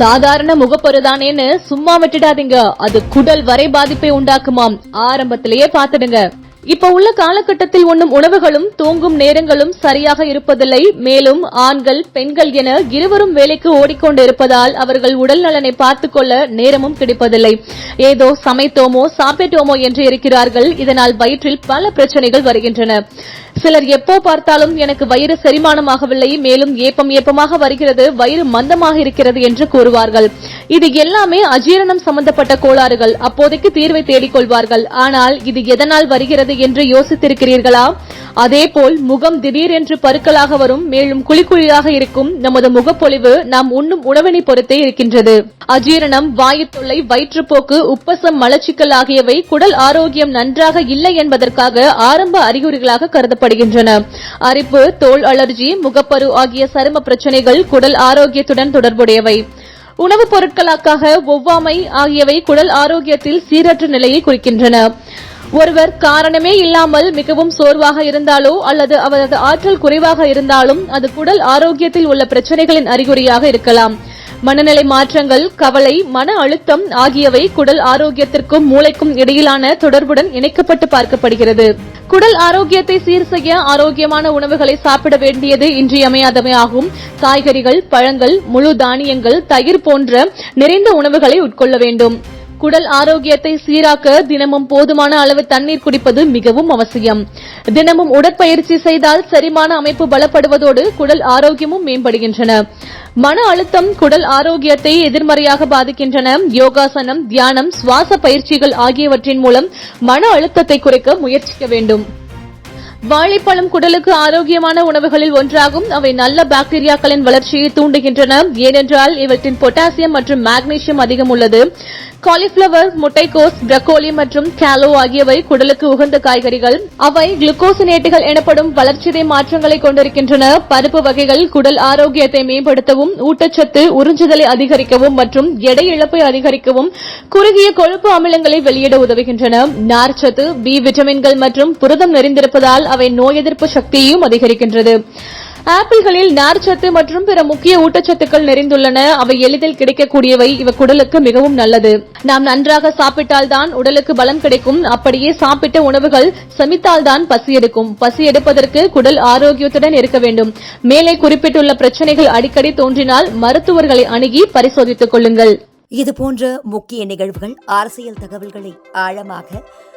சாதாரண முகப்பொருதானேன்னு சும்மா விட்டுடாதீங்க. அது குடல் வரை பாதிப்பை உண்டாக்குமாம். ஆரம்பத்திலேயே பாத்துடுங்க இப்ப உள்ள காலகட்டத்தில் உண்ணும் உணவுகளும் தூங்கும் நேரங்களும் சரியாக இருப்பதில்லை. மேலும் ஆண்கள் பெண்கள் என இருவரும் வேலைக்கு ஓடிக்கொண்டு இருப்பதால் அவர்கள் உடல் நலனை பார்த்துக் கொள்ள நேரமும் கிடைப்பதில்லை. ஏதோ சமைத்தோமோ சாப்பிட்டோமோ என்று இருக்கிறார்கள். இதனால் வயிற்றில் பல பிரச்சனைகள் வருகின்றன. சிலர் எப்போ பார்த்தாலும் எனக்கு வயிறு செரிமானமாகவில்லை. மேலும் ஏப்பம் ஏப்பமாக வருகிறது. வயிறு மந்தமாக இருக்கிறது என்று கூறுவார்கள். இது எல்லாமே அஜீரணம் சம்பந்தப்பட்ட கோளாறுகள். அப்போதைக்கு தீர்வை தேடிக் கொள்வார்கள் ஆனால் இது எதனால் வருகிறது என்று யோசித்திருக்கிறீர்களா? அதேபோல் முகம் திடீரென்று பருக்களாக வரும் மேலும் குழிக்குழியாக இருக்கும் நமது முகப்பொழிவு நாம் உண்ணும் உணவினை பொறுத்தே இருக்கின்றது. அஜீரணம் வாயுத்தொல்லை வயிற்றுப்போக்கு உப்பசம் மலச்சிக்கல் ஆகியவை குடல் ஆரோக்கியம் நன்றாக இல்லை என்பதற்காக ஆரம்ப அறிகுறிகளாக கருதப்படுகின்றன. அரிப்பு தோல் அலர்ஜி முகப்பரு ஆகிய சரும பிரச்சனைகள் குடல் ஆரோக்கியத்துடன் தொடர்புடையவை. உணவுப் பொருட்களுக்காக ஒவ்வாமை ஆகியவை குடல் ஆரோக்கியத்தில் சீரற்ற நிலையை குறிக்கின்றன. ஒருவர் காரணமே இல்லாமல் மிகவும் சோர்வாக இருந்தாலோ அல்லது அவரது ஆற்றல் குறைவாக இருந்தாலும் அது குடல் ஆரோக்கியத்தில் உள்ள பிரச்சனைகளின் அறிகுறியாக இருக்கலாம். மனநிலை மாற்றங்கள் கவலை மன அழுத்தம் ஆகியவை குடல் ஆரோக்கியத்திற்கும் மூளைக்கும் இடையிலான தொடர்புடன் இணைக்கப்பட்டு பார்க்கப்படுகிறது. குடல் ஆரோக்கியத்தை சீர் செய்ய ஆரோக்கியமான உணவுகளை சாப்பிட வேண்டியது இன்றியமையாதவை ஆகும். காய்கறிகள் பழங்கள் முழு தானியங்கள் தயிர் போன்ற நிறைந்த உணவுகளை உட்கொள்ள வேண்டும். குடல் ஆரோக்கியத்தை சீராக்க தினமும் போதுமான அளவு தண்ணீர் குடிப்பது மிகவும் அவசியம். தினமும் உடற்பயிற்சி செய்தால் செரிமான அமைப்பு பலப்படுவதோடு குடல் ஆரோக்கியமும் மேம்படுகின்றன. மன அழுத்தம் குடல் ஆரோக்கியத்தை எதிர்மறையாக பாதிக்கின்றன. யோகாசனம் தியானம் சுவாச பயிற்சிகள் ஆகியவற்றின் மூலம் மன அழுத்தத்தை குறைக்க முயற்சிக்க வேண்டும். வாழைப்பழம் குடலுக்கு ஆரோக்கியமான உணவுகளில் ஒன்றாகும். அவை நல்ல பாக்டீரியாக்களின் வளர்ச்சியை தூண்டுகின்றன. ஏனென்றால் இவற்றின் பொட்டாசியம் மற்றும் மாக்னீசியம் அதிகம் உள்ளது. காலிஃபிளவர் முட்டைக்கோஸ் பிரக்கோலி மற்றும் கேலோ ஆகியவை குடலுக்கு உகந்த காய்கறிகள். அவை குளுக்கோசினேட்டுகள் எனப்படும் வளர்ச்சிதை மாற்றங்களை கொண்டிருக்கின்றன. பருப்பு வகைகள் குடல் ஆரோக்கியத்தை மேம்படுத்தவும் ஊட்டச்சத்து உறிஞ்சுதலை அதிகரிக்கவும் மற்றும் எடை இழப்பை அதிகரிக்கவும் குறுகிய கொழுப்பு அமிலங்களை வெளியிட உதவுகின்றன. நார்ச்சத்து பி விட்டமின்கள் மற்றும் புரதம் நிறைந்திருப்பதால் அவை நோய் எதிர்ப்பு சக்தியையும் அதிகரிக்கின்றது. ஆப்பிள்களில் நார்ச்சத்து மற்றும் பிற முக்கிய ஊட்டச்சத்துக்கள் நிறைந்துள்ளன. அவை எளிதில் கிடைக்கக்கூடியவை. இவை குடலுக்கு மிகவும் நல்லது. நாம் நன்றாக சாப்பிட்டால்தான் உடலுக்கு பலம் கிடைக்கும். அப்படியே சாப்பிட்ட உணவுகள் சமித்தால்தான் பசி எடுக்கும். பசி எடுப்பதற்கு குடல் ஆரோக்கியத்துடன் இருக்க வேண்டும். மேலே குறிப்பிட்டுள்ள பிரச்சனைகள் அடிக்கடி தோன்றினால் மருத்துவர்களை அணுகி பரிசோதித்துக் கொள்ளுங்கள். இது போன்ற முக்கிய நிகழ்வுகள் அரசியல் தகவல்களை ஆழமாக